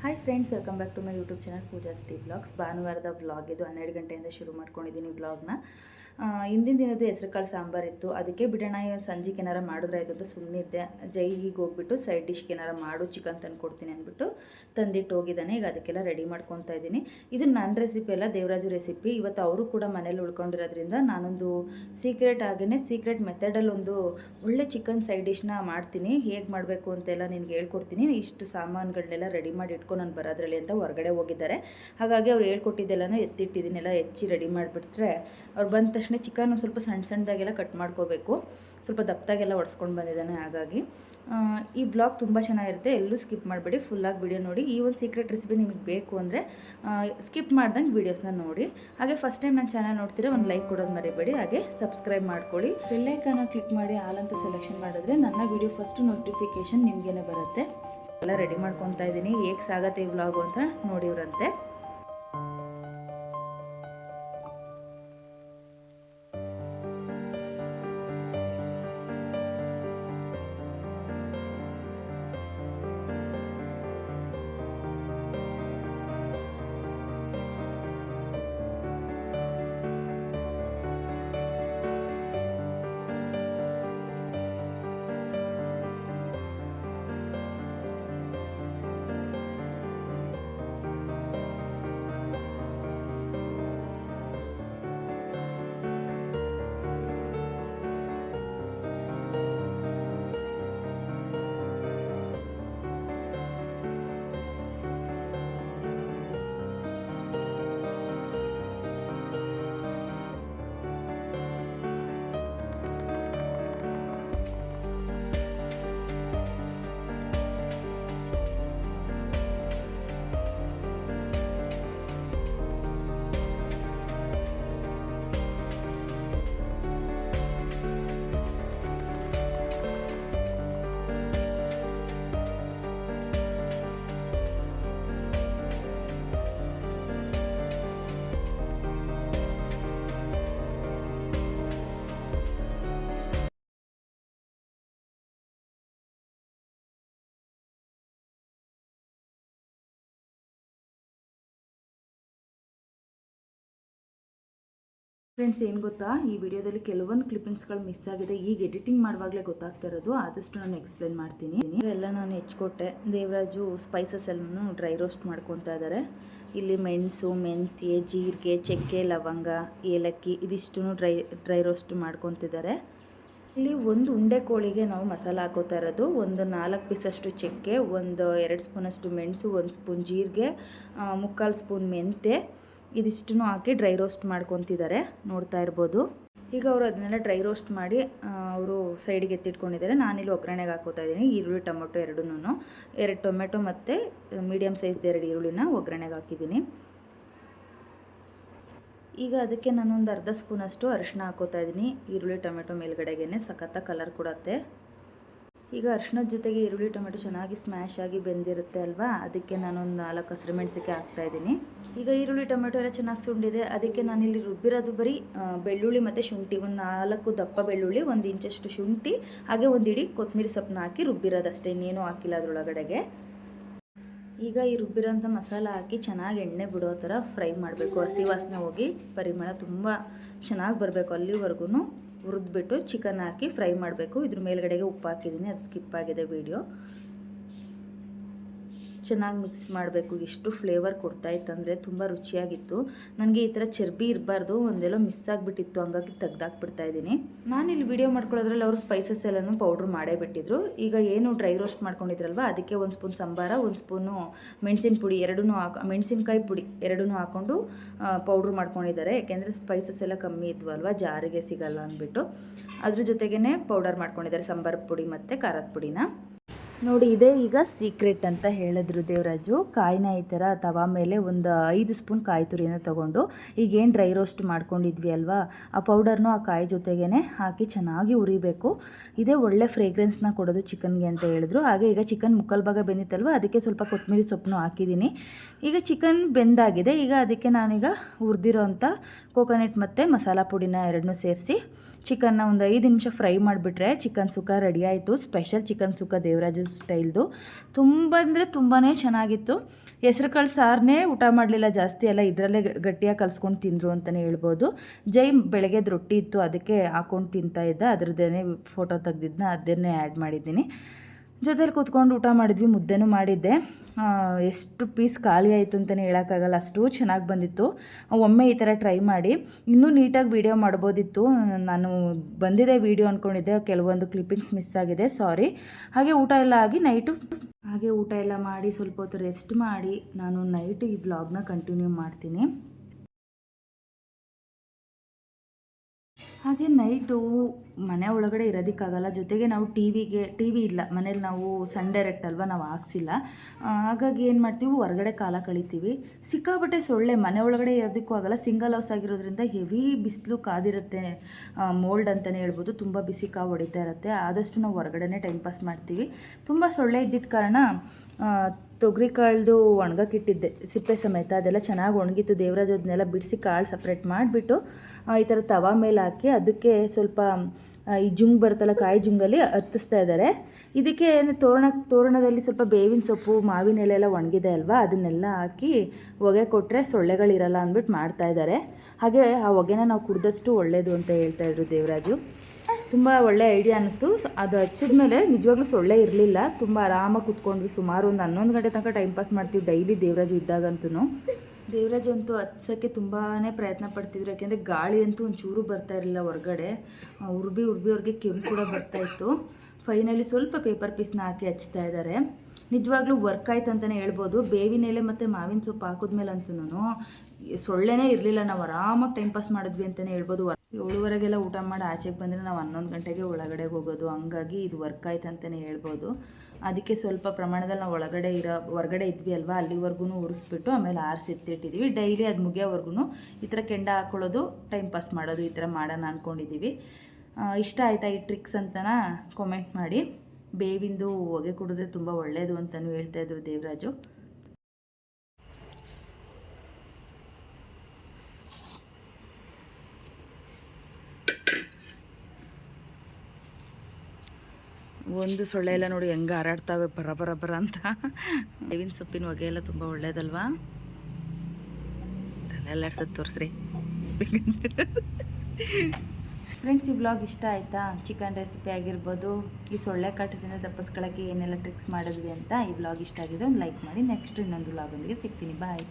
Hi friends welcome back to my YouTube channel Pooja ಸ್ಟಿ blogs ಭಾನುವಾರದ vlog ಇದು ಹನ್ನೆರಡು ಗಂಟೆಯಿಂದ ಶುರು ಮಾಡ್ಕೊಂಡಿದ್ದೀನಿ ವ್ಲಾಗ್ನ ಹಿಂದಿನ ದಿನದ ಹೆಸರು ಕಾಳು ಸಾಂಬಾರಿತ್ತು ಅದಕ್ಕೆ ಬಿಡೋಣ ಸಂಜೆಗೆ ಏನಾರ ಮಾಡಿದ್ರಾಯ್ತು ಅಂತ ಸುಮ್ಮನಿದ್ದೆ ಜೈಲಿಗೆ ಹೋಗ್ಬಿಟ್ಟು ಸೈಡ್ ಡಿಶ್ಗೆ ಏನಾರ ಮಾಡು, ಚಿಕನ್ ತಂದು ಕೊಡ್ತೀನಿ ಅಂದ್ಬಿಟ್ಟು ತಂದಿಟ್ಟು ಹೋಗಿದ್ದಾನೆ. ಈಗ ಅದಕ್ಕೆಲ್ಲ ರೆಡಿ ಮಾಡ್ಕೊತಾ ಇದ್ದೀನಿ. ಇದು ನನ್ನ ರೆಸಿಪಿ ಅಲ್ಲ, ದೇವರಾಜು ರೆಸಿಪಿ ಇವತ್ತು ಅವರು ಕೂಡ ಮನೇಲಿ ಉಳ್ಕೊಂಡಿರೋದ್ರಿಂದ ನಾನೊಂದು ಸೀಕ್ರೆಟ್ ಆಗೇ ಸೀಕ್ರೆಟ್ ಮೆಥಡಲ್ಲಿ ಒಂದು ಒಳ್ಳೆ ಚಿಕನ್ ಸೈಡ್ ಡಿಶ್ನ ಮಾಡ್ತೀನಿ. ಹೇಗೆ ಮಾಡಬೇಕು ಅಂತೆಲ್ಲ ನಿನಗೆ ಹೇಳ್ಕೊಡ್ತೀನಿ. ಇಷ್ಟು ಸಾಮಾನುಗಳನ್ನೆಲ್ಲ ರೆಡಿ ಮಾಡಿ ಇಟ್ಕೊಂಡು ನಾನು ಬರೋದ್ರಲ್ಲಿ ಅಂತ ಹೊರಗಡೆ ಹೋಗಿದ್ದಾರೆ. ಹಾಗಾಗಿ ಅವ್ರು ಹೇಳ್ಕೊಟ್ಟಿದ್ದೆಲ್ಲನೂ ಎತ್ತಿಟ್ಟಿದ್ದೀನಿ ಎಲ್ಲ ಹೆಚ್ಚಿ ರೆಡಿ ಮಾಡಿಬಿಟ್ರೆ ಅವ್ರು ಬಂದ ತಕ್ಷಣ ಚಿಕನ್ ಸ್ವಲ್ಪ ಸಣ್ಣ ಸಣ್ಣದಾಗೆಲ್ಲ ಕಟ್ ಮಾಡ್ಕೋಬೇಕು. ಸ್ವಲ್ಪ ದಪ್ಪದಾಗೆಲ್ಲ ಒಡ್ಸ್ಕೊಂಡು ಬಂದಿದ್ದಾನೆ, ಹಾಗಾಗಿ. ಈ ಬ್ಲಾಗ್ ತುಂಬ ಚೆನ್ನಾಗಿರುತ್ತೆ. ಎಲ್ಲೂ ಸ್ಕಿಪ್ ಮಾಡಬೇಡಿ. ಫುಲ್ಲಾಗಿ ವಿಡಿಯೋ ನೋಡಿ. ಈ ಒಂದು ಸೀಕ್ರೆಟ್ ರೆಸಿಪಿ ನಿಮಗೆ ಬೇಕು ಅಂದರೆ ಸ್ಕಿಪ್ ಮಾಡ್ದಂಗೆ ವೀಡಿಯೋಸ್ನ ನೋಡಿ. ಹಾಗೆ ಫಸ್ಟ್ ಟೈಮ್ ನಾನು ಚಾನಲ್ ನೋಡ್ತೀರಾ ಒಂದು ಲೈಕ್ ಕೊಡೋದು ಮರಿಬೇಡಿ. ಹಾಗೆ ಸಬ್ಸ್ಕ್ರೈಬ್ ಮಾಡ್ಕೊಳ್ಳಿ. ಬೆಲ್ಲೈಕನ ಕ್ಲಿಕ್ ಮಾಡಿ ಆಲ್ ಅಂತ ಸೆಲೆಕ್ಷನ್ ಮಾಡಿದ್ರೆ ನನ್ನ ವಿಡಿಯೋ ಫಸ್ಟ್ ನೋಟಿಫಿಕೇಶನ್ ನಿಮಗೇನೆ ಬರುತ್ತೆ. ಎಲ್ಲ ರೆಡಿ ಮಾಡ್ಕೊತಾ ಇದ್ದೀನಿ. ಹೇಗೆ ಸಾಗತ್ತೆ ಈ ವ್ಲಾಗು ಅಂತ ನೋಡಿವ್ರಂತೆ. ಫ್ರೆಂಡ್ಸ್, ಏನು ಗೊತ್ತಾ? ಈ ವಿಡಿಯೋದಲ್ಲಿ ಕೆಲವೊಂದು ಕ್ಲಿಪ್ಪಿಂಗ್ಸ್ಗಳು ಮಿಸ್ ಆಗಿದೆ. ಈಗ ಎಡಿಟಿಂಗ್ ಮಾಡುವಾಗಲೇ ಗೊತ್ತಾಗ್ತಾ ಇರೋದು. ಆದಷ್ಟು ನಾನು ಎಕ್ಸ್ಪ್ಲೇನ್ ಮಾಡ್ತೀನಿ. ಇವೆಲ್ಲ ನಾನು ಹೆಚ್ಕೊಟ್ಟೆ. ದೇವರಾಜು ಸ್ಪೈಸಸ್ ಎಲ್ಲನೂ ಡ್ರೈ ರೋಸ್ಟ್ ಮಾಡ್ಕೊತಾ ಇದ್ದಾರೆ ಇಲ್ಲಿ ಮೆಣಸು, ಮೆಂತ್ಯೆ, ಜೀರಿಗೆ, ಚಕ್ಕೆ, ಲವಂಗ, ಏಲಕ್ಕಿ ಇದಿಷ್ಟು ಡ್ರೈ ಡ್ರೈ ರೋಸ್ಟ್ ಮಾಡ್ಕೊತಿದ್ದಾರೆ ಇಲ್ಲಿ ಒಂದು ಉಂಡೆ ಕೋಳಿಗೆ ನಾವು ಮಸಾಲ ಹಾಕೋತಾ ಇರೋದು. ಒಂದು ನಾಲ್ಕು ಪೀಸಷ್ಟು ಚಕ್ಕೆ, ಒಂದು ಎರಡು ಸ್ಪೂನಷ್ಟು ಮೆಣಸು, ಒಂದು ಸ್ಪೂನ್ ಜೀರಿಗೆ ಮುಕ್ಕಾಲು ಸ್ಪೂನ್ ಮೆಂತೆ ಇದಿಷ್ಟನ್ನು ಹಾಕಿ ಡ್ರೈ ರೋಸ್ಟ್ ಮಾಡ್ಕೊತಿದ್ದಾರೆ. ನೋಡ್ತಾ ಇರ್ಬೋದು. ಈಗ ಅವರು ಅದನ್ನೆಲ್ಲ ಡ್ರೈ ರೋಸ್ಟ್ ಮಾಡಿ ಅವರು ಸೈಡಿಗೆ ಎತ್ತಿಟ್ಕೊಂಡಿದ್ದಾರೆ. ನಾನಿಲ್ಲಿ ಒಗ್ಗರಣೆಗೆ ಹಾಕೋತಾ ಇದ್ದೀನಿ. ಈರುಳ್ಳಿ, ಟೊಮೆಟೊ ಎರಡೂ ಎರಡು ಟೊಮೆಟೊ ಮತ್ತು ಮೀಡಿಯಮ್ ಸೈಜ್ದು ಎರಡು ಈರುಳ್ಳಿನ ಒಗ್ಗರಣೆಗೆ ಹಾಕಿದ್ದೀನಿ. ಈಗ ಅದಕ್ಕೆ ನಾನೊಂದು ಅರ್ಧ ಸ್ಪೂನಷ್ಟು ಅರಿಶಿನ ಹಾಕೋತಾ ಇದ್ದೀನಿ. ಈರುಳ್ಳಿ, ಟೊಮೆಟೊ ಮೇಲ್ಗಡೆಗೇ ಸಖತ್ತ ಕಲರ್ ಕೊಡತ್ತೆ. ಈಗ ಅರಿಶಿನದ ಜೊತೆಗೆ ಈರುಳ್ಳಿ, ಟೊಮೆಟೊ ಚೆನ್ನಾಗಿ ಸ್ಮ್ಯಾಶ್ ಆಗಿ ಬೆಂದಿರುತ್ತೆ ಅಲ್ವಾ? ಅದಕ್ಕೆ ನಾನೊಂದು ನಾಲ್ಕು ಹಸಿರು ಮೆಣಸಿಗೆ ಹಾಕ್ತಾ ಇದ್ದೀನಿ. ಈಗ ಈರುಳ್ಳಿ, ಟೊಮೆಟೊ ಎಲ್ಲ ಚೆನ್ನಾಗಿ ಸುಂಡಿದೆ. ಅದಕ್ಕೆ ನಾನಿಲ್ಲಿ ರುಬ್ಬಿರೋದು ಬರೀ ಬೆಳ್ಳುಳ್ಳಿ ಮತ್ತು ಶುಂಠಿ. ಒಂದು ನಾಲ್ಕು ದಪ್ಪ ಬೆಳ್ಳುಳ್ಳಿ, ಒಂದು ಇಂಚಷ್ಟು ಶುಂಠಿ, ಹಾಗೆ ಒಂದು ಇಡೀ ಕೊತ್ತಂಬರಿ ಸೊಪ್ಪನ್ನ ಹಾಕಿ ರುಬ್ಬಿರೋದಷ್ಟೇ. ಇನ್ನೇನು ಹಾಕಿಲ್ಲ ಅದರೊಳಗಡೆಗೆ. ಈಗ ಈ ರುಬ್ಬಿರೋಂಥ ಮಸಾಲ ಹಾಕಿ ಚೆನ್ನಾಗಿ ಎಣ್ಣೆ ಬಿಡೋ ಥರ ಫ್ರೈ ಮಾಡಬೇಕು. ಹಸಿ ವಾಸನೆ ಹೋಗಿ ಪರಿಮಳ ತುಂಬ ಚೆನ್ನಾಗಿ ಬರಬೇಕು. ಅಲ್ಲಿವರೆಗೂ ಹುರಿದ್ಬಿಟ್ಟು ಚಿಕನ್ ಹಾಕಿ ಫ್ರೈ ಮಾಡಬೇಕು. ಇದ್ರ ಮೇಲ್ಗಡೆಗೆ ಉಪ್ಪು ಹಾಕಿದ್ದೀನಿ ಅದು ಸ್ಕಿಪ್ ಆಗಿದೆ ವಿಡಿಯೋ. ಚೆನ್ನಾಗಿ ಮಿಕ್ಸ್ ಮಾಡಬೇಕು, ಎಷ್ಟು ಫ್ಲೇವರ್ ಕೊಡ್ತಾ ಇತ್ತಂದರೆ ತುಂಬ ರುಚಿಯಾಗಿತ್ತು. ನನಗೆ ಈ ಥರ ಚರ್ಬಿ ಇರಬಾರ್ದು, ಒಂದೆಲ್ಲೋ ಮಿಸ್ ಆಗಿಬಿಟ್ಟಿತ್ತು, ಹಂಗಾಗಿ ತೆಗ್ದಾಕ್ಬಿಡ್ತಾ ಇದ್ದೀನಿ. ನಾನು ಇಲ್ಲಿ ವಿಡಿಯೋ ಮಾಡ್ಕೊಳ್ಳೋದ್ರಲ್ಲಿ ಅವರು ಸ್ಪೈಸಸ್ ಎಲ್ಲನೂ ಪೌಡ್ರ್ ಮಾಡೇ ಬಿಟ್ಟಿದ್ರು. ಈಗ ಏನು ಡ್ರೈ ರೋಸ್ಟ್ ಮಾಡ್ಕೊಂಡಿದ್ರಲ್ವ, ಅದಕ್ಕೆ ಒಂದು ಸ್ಪೂನ್ ಸಂಬಾರ, ಒಂದು ಸ್ಪೂನು ಮೆಣಸಿನ ಪುಡಿ ಎರಡೂ ಹಾಕ, ಮೆಣಸಿನ್ಕಾಯಿ ಪುಡಿ ಎರಡೂ ಹಾಕ್ಕೊಂಡು ಪೌಡ್ರ್ ಮಾಡ್ಕೊಂಡಿದ್ದಾರೆ. ಯಾಕೆಂದರೆ ಸ್ಪೈಸಸ್ ಎಲ್ಲ ಕಮ್ಮಿ ಇದ್ವು ಅಲ್ವಾ ಜಾರಿಗೆ ಸಿಗಲ್ಲ ಅಂದ್ಬಿಟ್ಟು. ಅದ್ರ ಜೊತೆಗೇ ಪೌಡರ್ ಮಾಡ್ಕೊಂಡಿದ್ದಾರೆ, ಸಾಂಬಾರು ಪುಡಿ ಮತ್ತು ಖಾರದ ಪುಡಿನ. ನೋಡಿ, ಇದೇ ಈಗ ಸೀಕ್ರೆಟ್ ಅಂತ ಹೇಳಿದ್ರು ದೇವರಾಜು. ಕಾಯಿನ ಈ ಥರ ತವಾ ಮೇಲೆ ಒಂದು ಐದು ಸ್ಪೂನ್ ಕಾಯಿ ತುರಿನ ತೊಗೊಂಡು ಈಗೇನು ಡ್ರೈ ರೋಸ್ಟ್ ಮಾಡ್ಕೊಂಡಿದ್ವಿ ಅಲ್ವಾ? ಆ ಪೌಡರ್ನು ಆ ಕಾಯಿ ಜೊತೆಗೇ ಹಾಕಿ ಚೆನ್ನಾಗಿ ಉರಿಬೇಕು ಇದೇ ಒಳ್ಳೆ ಫ್ರೇಗ್ರೆನ್ಸ್ನ ಕೊಡೋದು ಚಿಕನ್ಗೆ ಅಂತ ಹೇಳಿದ್ರು. ಹಾಗೆ ಈಗ ಚಿಕನ್ ಮುಕ್ಕಲ್ ಭಾಗ ಬೆಂದಿತ್ತಲ್ವ? ಅದಕ್ಕೆ ಸ್ವಲ್ಪ ಕೊತ್ತಂಬರಿ ಸೊಪ್ಪನ್ನು ಹಾಕಿದ್ದೀನಿ. ಈಗ ಚಿಕನ್ ಬೆಂದಾಗಿದೆ. ಈಗ ಅದಕ್ಕೆ ನಾನೀಗ ಹುರಿದಿರೋ ಅಂಥ ಕೋಕೋನಟ್ ಮತ್ತು ಮಸಾಲ ಪುಡಿನ ಎರಡನ್ನೂ ಸೇರಿಸಿ ಚಿಕನ್ನ ಒಂದು ಐದು ನಿಮಿಷ ಫ್ರೈ ಮಾಡಿಬಿಟ್ರೆ ಚಿಕನ್ ಸುಕ್ಕ ರೆಡಿ ಆಯಿತು. ಸ್ಪೆಷಲ್ ಚಿಕನ್ ಸುಕ್ಕ ದೇವರಾಜು ಸ್ಟೈಲ್ದು ತುಂಬ ಅಂದರೆ ತುಂಬಾ ಚೆನ್ನಾಗಿತ್ತು. ಹೆಸರು ಕಾಳು ಸಾರನ್ನೇ ಊಟ ಮಾಡಲಿಲ್ಲ ಜಾಸ್ತಿ ಎಲ್ಲ ಇದರಲ್ಲೇ ಗಟ್ಟಿಯಾಗಿ ಕಲ್ಸ್ಕೊಂಡು ತಿಂದರು ಅಂತಲೇ ಹೇಳ್ಬೋದು. ಜೈ ಬೆಳಗ್ಗೆದ ರೊಟ್ಟಿ ಇತ್ತು, ಅದಕ್ಕೆ ಹಾಕ್ಕೊಂಡು ತಿಂತಾ ಇದ್ದ. ಅದ್ರದ್ದೇನೆ ಫೋಟೋ ತೆಗ್ದಿದ್ದನ್ನ ಅದನ್ನೇ ಆ್ಯಡ್ ಮಾಡಿದ್ದೀನಿ. ಜೊತೆಲಿ ಕೂತ್ಕೊಂಡು ಊಟ ಮಾಡಿದ್ವಿ, ಮುದ್ದೆನೂ ಮಾಡಿದ್ದೆ. ಎಷ್ಟು ಪೀಸ್ ಖಾಲಿ ಆಯಿತು ಅಂತಲೇ ಹೇಳೋಕ್ಕಾಗಲ್ಲ, ಅಷ್ಟು ಚೆನ್ನಾಗಿ ಬಂದಿತ್ತು. ಒಮ್ಮೆ ಈ ಥರ ಟ್ರೈ ಮಾಡಿ. ಇನ್ನೂ ನೀಟಾಗಿ ವೀಡಿಯೋ ಮಾಡ್ಬೋದಿತ್ತು. ನಾನು ಬಂದಿದೆ ವೀಡಿಯೋ ಅಂದ್ಕೊಂಡಿದ್ದೆ ಕೆಲವೊಂದು ಕ್ಲಿಪ್ಪಿಂಗ್ಸ್ ಮಿಸ್ ಆಗಿದೆ, ಸಾರಿ. ಹಾಗೆ ಊಟ ಎಲ್ಲ ಆಗಿ ನೈಟು ಹಾಗೆ ಊಟ ಎಲ್ಲ ಮಾಡಿ ಸ್ವಲ್ಪ ಹೊತ್ತು ರೆಸ್ಟ್ ಮಾಡಿ, ನಾನು ನೈಟ್ ಈ ಬ್ಲಾಗ್ನ ಕಂಟಿನ್ಯೂ ಮಾಡ್ತೀನಿ. ಹಾಗೆ ನೈಟು ಮನೆ ಒಳಗಡೆ ಇರೋದಕ್ಕಾಗಲ್ಲ. ಜೊತೆಗೆ ನಾವು ಟಿ ವಿಗೆ ಟಿ ವಿ ಇಲ್ಲ. ಮನೇಲಿ ನಾವು ಸನ್ ಡೈರೆಕ್ಟ್ ಅಲ್ವಾ ನಾವು ಹಾಕ್ಸಿಲ್ಲ. ಹಾಗಾಗಿ ಏನು ಮಾಡ್ತೀವಿ? ಹೊರಗಡೆ ಕಾಲ ಕಳಿತೀವಿ. ಸಿಕ್ಕಾಬಟ್ಟೆ ಸೊಳ್ಳೆ ಮನೆ ಒಳಗಡೆ ಇರೋದಕ್ಕೂ ಆಗಲ್ಲ. ಸಿಂಗಲ್ ಹೌಸ್ ಆಗಿರೋದ್ರಿಂದ ಹೆವಿ ಬಿಸಿಲು ಕಾದಿರುತ್ತೆ. ಮೋಲ್ಡ್ ಅಂತಲೇ ಹೇಳ್ಬೋದು. ತುಂಬ ಬಿಸಿ ಕಾವು ಹೊಡಿತಾ ಇರುತ್ತೆ. ಆದಷ್ಟು ನಾವು ಹೊರಗಡೆನೇ ಟೈಮ್ ಪಾಸ್ ಮಾಡ್ತೀವಿ. ತುಂಬ ಸೊಳ್ಳೆ ಇದ್ದಿದ್ದ ಕಾರಣ ತೊಗರಿ ಕಾಳ್ದು ಒಣಗಕ್ಕಿಟ್ಟಿದ್ದೆ ಸಿಪ್ಪೆ ಸಮೇತ ಅದೆಲ್ಲ ಚೆನ್ನಾಗಿ ಒಣಗಿತ್ತು. ದೇವರಾಜ್ ಅದನ್ನೆಲ್ಲ ಬಿಡಿಸಿ ಕಾಳು ಸಪ್ರೇಟ್ ಮಾಡಿಬಿಟ್ಟು ಈ ಥರ ತವಾ ಮೇಲೆ ಹಾಕಿ ಅದಕ್ಕೆ ಸ್ವಲ್ಪ ಈ ಜುಂಗ್ ಬರುತ್ತಲ್ಲ, ಕಾಯಿ ಜುಂಗಲ್ಲಿ ಹತ್ತಿಸ್ತಾ ಇದ್ದಾರೆ. ಇದಕ್ಕೆ ತೋರಣ, ತೋರಣದಲ್ಲಿ ಸ್ವಲ್ಪ ಬೇವಿನ ಸೊಪ್ಪು, ಮಾವಿನ ಎಲೆ ಎಲ್ಲ ಒಣಗಿದೆ ಅಲ್ವಾ? ಅದನ್ನೆಲ್ಲ ಹಾಕಿ ಹೊಗೆ ಕೊಟ್ಟರೆ ಸೊಳ್ಳೆಗಳಿರಲ್ಲ ಅಂದ್ಬಿಟ್ಟು ಮಾಡ್ತಾ ಇದ್ದಾರೆ. ಹಾಗೆ ಆ ಹೊಗೆನ ನಾವು ಕುಡ್ದಷ್ಟು ಒಳ್ಳೆಯದು ಅಂತ ಹೇಳ್ತಾ ಇದ್ರು ದೇವರಾಜು. ತುಂಬ ಒಳ್ಳೆ ಐಡಿಯಾ ಅನ್ನಿಸ್ತು. ಅದು ಹಚ್ಚಿದ ಮೇಲೆ ನಿಜವಾಗ್ಲೂ ಸೊಳ್ಳೆ ಇರಲಿಲ್ಲ. ತುಂಬ ಆರಾಮಾಗಿ ಕುತ್ಕೊಂಡ್ವಿ. ಸುಮಾರು ಒಂದು ಹನ್ನೊಂದು ಗಂಟೆ ತನಕ ಟೈಮ್ ಪಾಸ್ ಮಾಡ್ತೀವಿ ಡೈಲಿ ದೇವರಾಜು ಇದ್ದಾಗಂತೂ ದೇವರಾಜ್ ಅಂತೂ ಹತ್ಸೋಕ್ಕೆ ತುಂಬಾ ಪ್ರಯತ್ನ ಪಡ್ತಿದ್ರು. ಯಾಕೆಂದರೆ ಗಾಳಿ ಅಂತೂ ಒಂಚೂರು ಬರ್ತಾ ಇರಲಿಲ್ಲ ಹೊರಗಡೆ. ಉರ್ಬಿ ಉರ್ಬಿ ಅವ್ರಿಗೆ ಕೆಮ್ಮು ಕೂಡ ಬರ್ತಾ ಇತ್ತು. ಫೈನಲಿ ಸ್ವಲ್ಪ ಪೇಪರ್ ಪೀಸ್ನ ಹಾಕಿ ಹಚ್ತಾ ಇದ್ದಾರೆ ನಿಜವಾಗ್ಲೂ ವರ್ಕ್ ಆಯ್ತು ಅಂತಲೇ ಹೇಳ್ಬೋದು. ಬೇವಿನ ಎಲೆ ಮತ್ತು ಮಾವಿನ ಸೊಪ್ಪು ಹಾಕಿದ್ಮೇಲೆ ಅಂತೂ ಸೊಳ್ಳೆನೇ ಇರಲಿಲ್ಲ. ನಾವು ಆರಾಮಾಗಿ ಟೈಮ್ ಪಾಸ್ ಮಾಡಿದ್ವಿ ಅಂತಲೇ ಹೇಳ್ಬೋದು. ವರ್- ಏಳುವರೆಗೆಲ್ಲ ಊಟ ಮಾಡಿ ಆಚೆಗೆ ಬಂದರೆ ನಾವು ಹನ್ನೊಂದು ಗಂಟೆಗೆ ಒಳಗಡೆ ಹೋಗೋದು. ಹಂಗಾಗಿ ಇದು ವರ್ಕ್ ಆಯ್ತು ಅಂತಲೇ ಹೇಳ್ಬೋದು. ಅದಕ್ಕೆ ಸ್ವಲ್ಪ ಪ್ರಮಾಣದಲ್ಲಿ ನಾವು ಒಳಗಡೆ ಇರೋ, ಹೊರಗಡೆ ಇದ್ವಿ ಅಲ್ವಾ ಅಲ್ಲಿವರೆಗೂ ಉರಿಸ್ಬಿಟ್ಟು ಆಮೇಲೆ ಆರಿಸಿ ಆರಿಸಿತ್ತಿಟ್ಟಿದ್ದೀವಿ ಡೈಲಿ ಅದು ಮುಗಿಯೋವರೆಗೂ ಈ ಥರ ಕೆಂಡ ಹಾಕ್ಕೊಳ್ಳೋದು ಟೈಮ್ ಪಾಸ್ ಮಾಡೋದು ಈ ಥರ ಮಾಡೋಣ ಅಂದ್ಕೊಂಡಿದ್ದೀವಿ ಇಷ್ಟ ಆಯಿತಾ ಈ ಟ್ರಿಕ್ಸ್ ಅಂತನ ಕಾಮೆಂಟ್ ಮಾಡಿ. ಬೇವಿಂದು ಹೊಗೆ ಕುಡಿದ್ರೆ ತುಂಬ ಒಳ್ಳೆಯದು ಅಂತಲೂ ಹೇಳ್ತಾ ಇದ್ರು ದೇವರಾಜು. ಒಂದು ಸೊಳ್ಳೆ ಎಲ್ಲ ನೋಡಿ ಹೆಂಗೆ ಹಾರಾಡ್ತಾವೆ ಬರ ಬರ ಬರ ಅಂತ. ಬೇವಿನ ಸೊಪ್ಪಿನ ಹೊಗೆ ಎಲ್ಲ ತುಂಬ ಒಳ್ಳೇದಲ್ವಾ? ತಲೆಲ್ಲಾಡ್ಸೋದು ತೋರಿಸ್ರಿ. ಫ್ರೆಂಡ್ಸ್ ಈ ಬ್ಲಾಗ್ ಇಷ್ಟ ಆಯಿತಾ? ಚಿಕನ್ ರೆಸಿಪಿ ಆಗಿರ್ಬೋದು, ಈ ಸೊಳ್ಳೆ ಕಾಟದಿಂದ ತಪ್ಪಿಸ್ಕೊಳ್ಳೋಕ್ಕೆ ಏನೆಲ್ಲ ಟ್ರಿಕ್ಸ್ ಮಾಡಿದ್ವಿ ಅಂತ ಈ ಬ್ಲಾಗ್ ಇಷ್ಟ ಆಗಿದೆ ಒಂದು ಲೈಕ್ ಮಾಡಿ ನೆಕ್ಸ್ಟ್ ಇನ್ನೊಂದು ಬ್ಲಾಗೊಂದಿಗೆ ಸಿಗ್ತೀನಿ. ಬಾಯ್